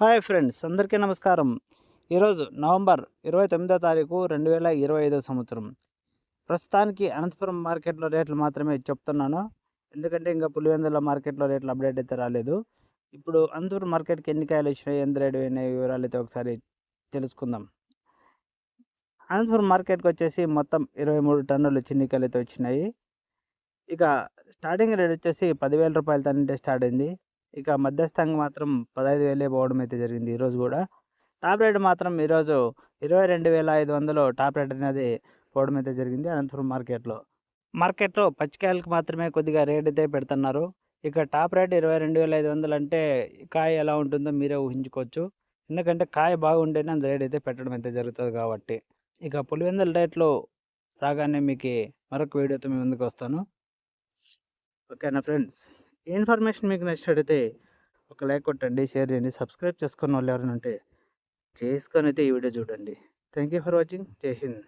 Hi friends అందరికీ నమస్కారం. ఈరోజు నవంబర్ ఇరవై తొమ్మిదో తారీఖు రెండు వేల ఇరవై ఐదో సంవత్సరం. ప్రస్తుతానికి అనంతపురం మార్కెట్లో రేట్లు మాత్రమే చెప్తున్నాను. ఎందుకంటే ఇంకా పులివెందుల మార్కెట్లో రేట్లు అప్డేట్ అయితే రాలేదు. ఇప్పుడు అనంతపురం మార్కెట్కి ఎన్ని కాయలు వచ్చినాయి ఎంత రేటు అనే వివరాలు అయితే ఒకసారి తెలుసుకుందాం. అనంతపురం మార్కెట్కి వచ్చేసి మొత్తం ఇరవై మూడు టన్నులు చిన్నికాయలు అయితే వచ్చినాయి. ఇక స్టార్టింగ్ రేట్ వచ్చేసి పదివేల రూపాయలతో నుండి స్టార్ట్ అయింది. ఇక మధ్యస్థంగా మాత్రం పదహైదు వేలే పోవడం అయితే జరిగింది ఈరోజు కూడా. టాప్ రేట్ మాత్రం ఈరోజు ఇరవై రెండు వేల ఐదు వందలు టాప్ రేట్ అనేది పోవడం అయితే జరిగింది అనంతపురం మార్కెట్లో మార్కెట్లో పచ్చికాయలకు మాత్రమే కొద్దిగా రేట్ అయితే పెడుతున్నారు. ఇక టాప్ రేట్ ఇరవై రెండు వేల ఐదు వందలు అంటే కాయ ఎలా ఉంటుందో మీరే ఊహించుకోవచ్చు. ఎందుకంటే కాయ బాగుంటేనే అంత రేట్ అయితే పెట్టడం అయితే జరుగుతుంది కాబట్టి. ఇక పులివెందుల రేట్లు రాగానే మీకు మరొక వీడియోతో మీ ముందుకు వస్తాను. ఓకేనా ఫ్రెండ్స్ ఈ ఇన్ఫర్మేషన్ మీకు నచ్చినట్టయితే ఒక లైక్ కొట్టండి షేర్ చేయండి సబ్స్క్రైబ్ చేసుకున్న వాళ్ళు ఎవరైనా ఉంటే చేసుకొని అయితే ఈ వీడియో చూడండి. Thank you for watching. జై హింద్.